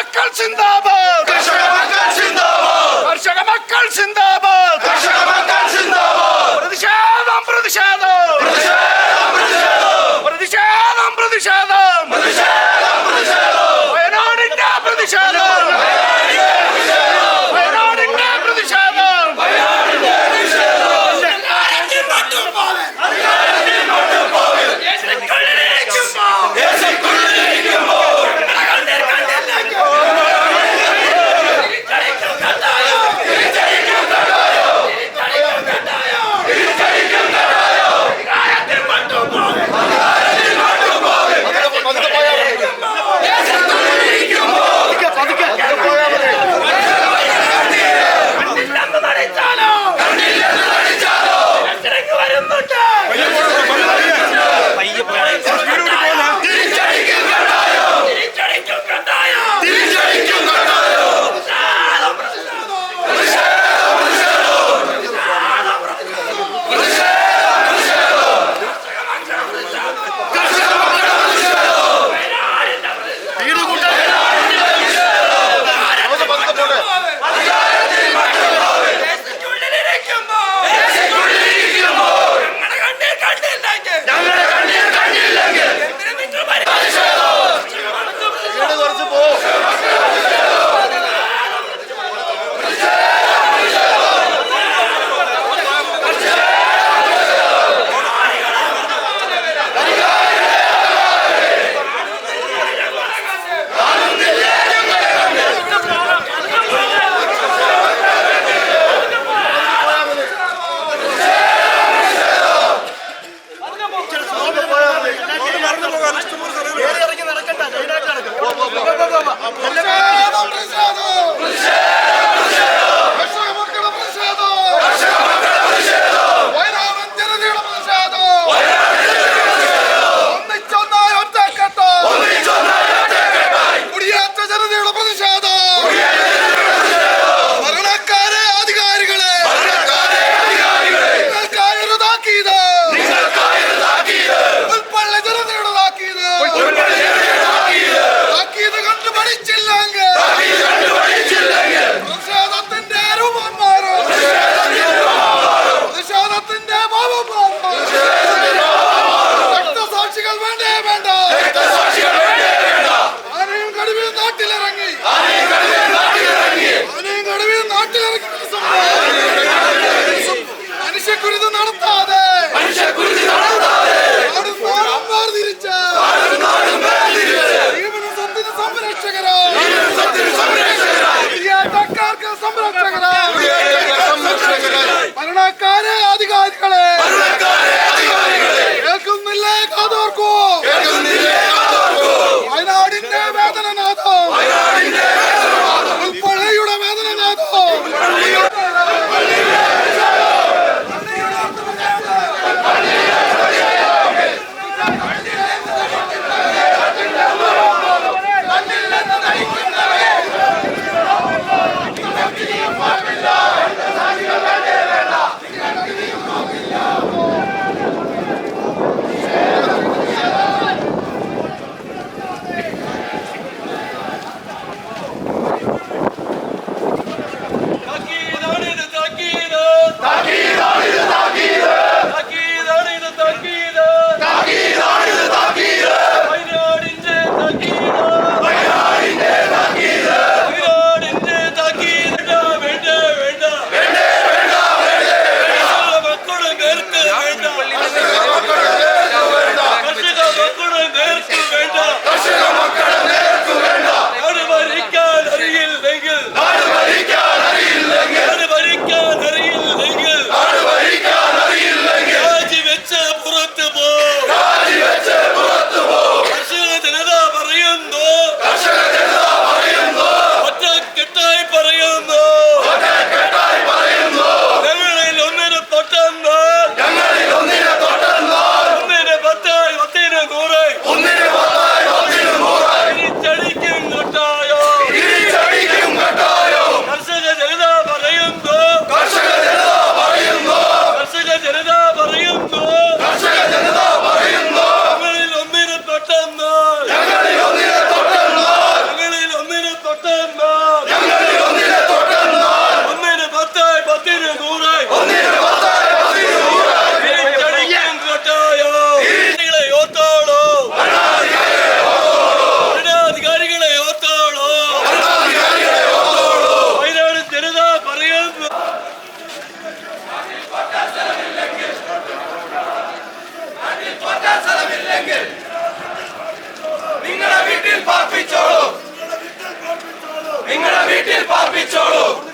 മക്കൾ സിന്ദാബാദ് കർഷക മക്കൾ സിന്ദാബാദ് കർഷക മക്കൾ സിന്ദാബാദ് Stop! ഇല്ലെങ്കിൽ നിങ്ങളുടെ വീട്ടിൽ പാർപ്പിച്ചോളൂ. നിങ്ങളുടെ വീട്ടിൽ പാർപ്പിച്ചോളൂ.